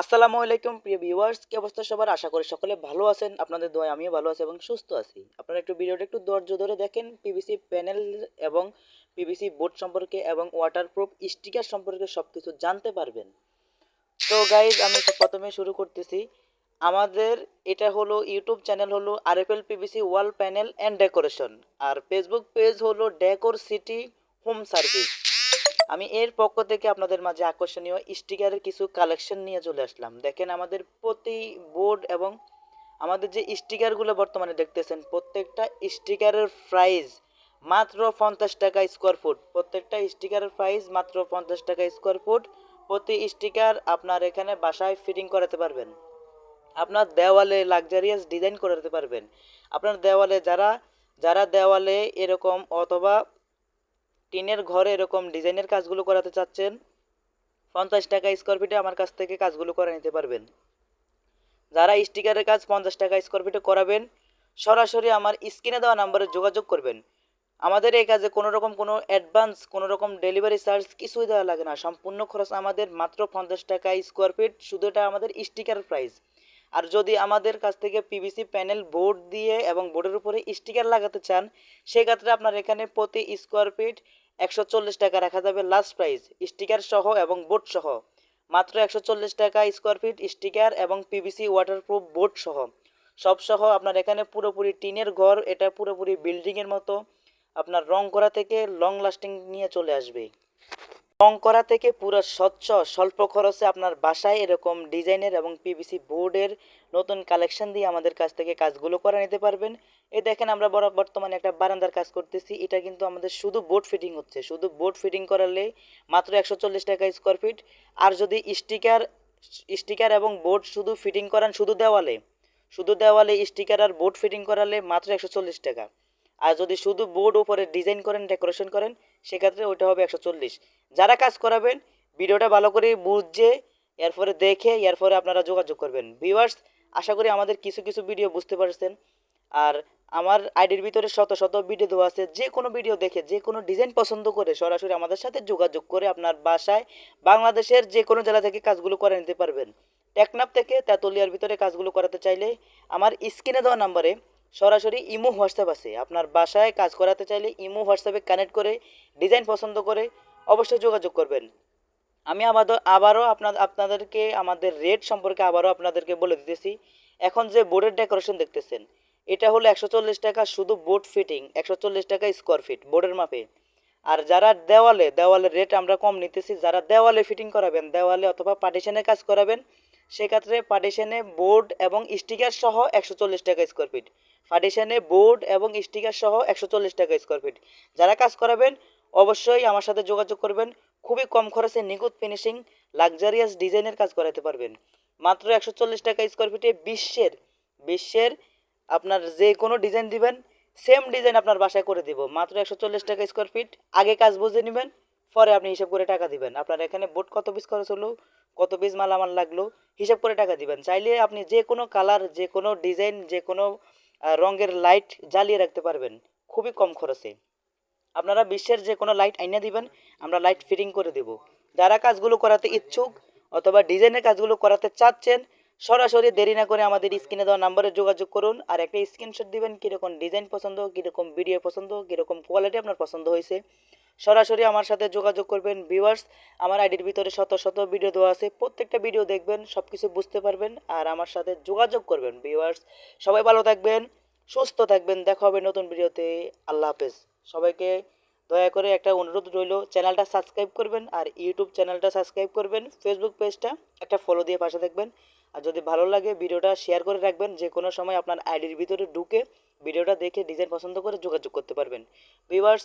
আসসালামু আলাইকুম, প্রিয় ভিউয়ার্স কি অবস্থা সবার? আশা করি সকলে ভালো আছেন। আপনাদের দোয়া আমিও ভালো আছি এবং সুস্থ আছি। আপনারা একটু ভিডিওটা একটু ধৈর্য ধরে দেখেন। পিভিসি প্যানেল এবং পিভিসি বোর্ড সম্পর্কে এবং ওয়াটারপ্রুফ স্টিকার সম্পর্কে সব কিছু জানতে পারবেন। তো গাইজ আমি প্রথমে শুরু করতেছি। আমাদের এটা হলো ইউটিউব চ্যানেল হলো RFL PVC wall panel and decoration R Facebook page হলো ডেকোর সিটি হোম সার্ভিস আমি এর পক্ষ থেকে আপনাদের মাঝে আকর্ষণীয় স্টিকারের কিছু কালেকশন নিয়ে চলে আসলাম। দেখেন আমাদের প্রতি বোর্ড এবং আমাদের যে স্টিকারগুলো বর্তমানে দেখতেছেন, প্রত্যেকটা স্টিকারের প্রাইস মাত্র পঞ্চাশ টাকা স্কোয়ার ফুট প্রত্যেকটা স্টিকারের প্রাইস মাত্র পঞ্চাশ টাকা স্কোয়ার ফুট প্রতি স্টিকার আপনার এখানে বাসায় ফিটিং করাতে পারবেন। আপনার দেওয়ালে লাক্সারিয়াস ডিজাইন করাতে পারবেন। আপনার দেওয়ালে যারা যারা দেওয়ালে এরকম অথবা টিনের ঘরে এরকম ডিজাইনের কাজগুলো করাতে চাচ্ছেন, পঞ্চাশ টাকা স্কোয়ার ফিটে আমার কাছ থেকে কাজগুলো করে নিতে পারবেন। যারা স্টিকারের কাজ পঞ্চাশ টাকা স্কোয়ার ফিটে করাবেন, সরাসরি আমার স্ক্রিনে দেওয়া নাম্বারে যোগাযোগ করবেন। আমাদের এই কাজে কোনো রকম কোনো অ্যাডভান্স কোনো রকম ডেলিভারি চার্জ কিছুই দেওয়া লাগে না। সম্পূর্ণ খরচ আমাদের মাত্র পঞ্চাশ টাকা স্কোয়ার ফিট শুধু এটা আমাদের স্টিকার প্রাইস আর যদি আমাদের কাছ থেকে পিভিসি প্যানেল বোর্ড দিয়ে এবং বোর্ডের উপরে স্টিকার লাগাতে চান, সেক্ষেত্রে আপনার এখানে প্রতি স্কোয়ার ফিট একশো চল্লিশ টাকা রাখা যাবে লাস্ট প্রাইস স্টিকার সহ এবং বোর্ড সহ। মাত্র একশো চল্লিশ টাকা স্কোয়ার ফিট স্টিকার এবং পিভিসি ওয়াটারপ্রুফ বোর্ড সহ। সব সহ আপনার এখানে পুরোপুরি টিনের ঘর, এটা পুরোপুরি বিল্ডিংয়ের মতো। আপনার রং করা থেকে লং লাস্টিং নিয়ে চলে আসবে। রং করা থেকে পুরো স্বচ্ছ, স্বল্প খরচে আপনার বাসায় এরকম ডিজাইনের এবং পিভিসি বোর্ডের নতুন কালেকশন দিয়ে আমাদের কাছ থেকে কাজগুলো করে নিতে পারবেন। এই দেখেন আমরা বড়, বর্তমানে একটা বারান্দার কাজ করতেছি। এটা কিন্তু আমাদের শুধু বোর্ড ফিটিং হচ্ছে। শুধু বোর্ড ফিটিং করালে মাত্র একশো চল্লিশ টাকা স্কোয়ার ফিট আর যদি স্টিকার স্টিকার এবং বোর্ড শুধু ফিটিং করান শুধু দেওয়ালে শুধু দেওয়ালে স্টিকার আর বোর্ড ফিটিং করালে মাত্র একশো চল্লিশ টাকা। আর যদি শুধু বোর্ড উপরে ডিজাইন করেন, ডেকোরেশন করেন, সেক্ষেত্রে ওইটা হবে একশো চল্লিশ। যারা কাজ করাবেন, ভিডিওটা ভালো করে বুঝে, এরপরে দেখে, এরপরে আপনারা যোগাযোগ করবেন। ভিউয়ার্স, আশা করি আমাদের কিছু কিছু ভিডিও বুঝতে পারছেন। আর আমার আইডির ভিতরে শত শত ভিডিও দেওয়া আছে। যে কোনো ভিডিও দেখে, যে কোনো ডিজাইন পছন্দ করে সরাসরি আমাদের সাথে যোগাযোগ করে আপনার বাসায় বাংলাদেশের যে কোনো জেলা থেকে কাজগুলো করে নিতে পারবেন। টেকনাপ থেকে তেঁতুলিয়ার ভিতরে কাজগুলো করাতে চাইলে আমার স্ক্রিনে দেওয়া নাম্বারে সরাসরি ইমো হোয়াটসঅ্যাপ আছে। আপনার বাসায় কাজ করাতে চাইলে ইমো হোয়াটসঅ্যাপে কানেক্ট করে ডিজাইন পছন্দ করে অবশ্যই যোগাযোগ করবেন। আমি আবারও আবারও আপনার আপনাদেরকে, আমাদের রেট সম্পর্কে আবারও আপনাদেরকে বলে দিতেছি। এখন যে বোর্ডের ডেকোরেশন দেখতেছেন, এটা হলো একশো চল্লিশ টাকা শুধু বোর্ড ফিটিং একশো চল্লিশ টাকা স্কোয়ার ফিট বোর্ডের মাপে। আর যারা দেওয়ালে, দেওয়ালের রেট আমরা কম নিতেছি, যারা দেওয়ালে ফিটিং করাবেন, দেওয়ালে অথবা পার্টিশনে কাজ করাবেন সেক্ষেত্রে পার্টিশনে বোর্ড এবং স্টিকার সহ একশো চল্লিশ টাকা স্কোয়ার ফিট পার্টিশনে বোর্ড এবং স্টিকার সহ একশো চল্লিশ টাকা স্কোয়ার ফিট যারা কাজ করাবেন, অবশ্যই আমার সাথে যোগাযোগ করবেন। খুবই কম খরচে নিখুঁত ফিনিশিং লাক্সারিয়াস ডিজাইনের কাজ করাতে পারবেন। মাত্র একশো চল্লিশ টাকা স্কোয়ার ফিটে বিশ্বের বিশ্বের আপনার যে কোনো ডিজাইন দিবেন সেম ডিজাইন আপনার বাসায় করে দিব। মাত্র একশো চল্লিশ টাকা স্কোয়ার ফিট আগে কাজ বুঝে নেবেন, পরে আপনি হিসাব করে টাকা দিবেন। আপনার এখানে বোর্ড কত পিস খরচ হলো? কত পিস মাল আমার লাগল, হিসাব করে টাকা দিবেন। চাইলে আপনি যে কোনো কালার যে কোনো ডিজাইন যে কোনো রঙের লাইট জ্বালিয়ে রাখতে পারবেন। খুবই কম খরচে। আপনারা বিশ্বের যে কোনো লাইট আইনে দিবেন, আমরা লাইট ফিটিং করে দেব। যারা কাজগুলো করাতে ইচ্ছুক অথবা ডিজাইনের কাজগুলো করাতে চাচ্ছেন, সরাসরি দেরি না করে আমাদের স্ক্রিনে দেওয়া নাম্বারে যোগাযোগ করুন আর একটা স্ক্রিনশট দিবেন, কীরকম ডিজাইন পছন্দ, কীরকম ভিডিও পছন্দ, কীরকম কোয়ালিটি আপনার পছন্দ হয়েছে। সরাসরি আমার সাথে যোগাযোগ করবেন ভিউয়ার্স আমার আইডির ভিতরে শত শত ভিডিও দেওয়া আছে। প্রত্যেকটা ভিডিও দেখবেন সব কিছু বুঝতে পারবেন আর আমার সাথে যোগাযোগ করবেন ভিউয়ার্স সবাই ভালো থাকবেন, সুস্থ থাকবেন। দেখা হবে নতুন ভিডিওতে আল্লাহ হাফেজ। সবাইকে দয়া করে একটা অনুরোধ রইল, চ্যানেলটা সাবস্ক্রাইব করবেন আর ইউটিউব চ্যানেলটা সাবস্ক্রাইব করবেন। ফেসবুক পেজটা একটা ফলো দিয়ে পাশে দেখবেন আর যদি ভালো লাগে ভিডিওটা শেয়ার করে রাখবেন। যে কোনো সময় আপনার আইডির ভিতরে ঢুকে ভিডিওটা দেখে ডিজাইন পছন্দ করে যোগাযোগ করতে পারবেন। ভিউয়ার্স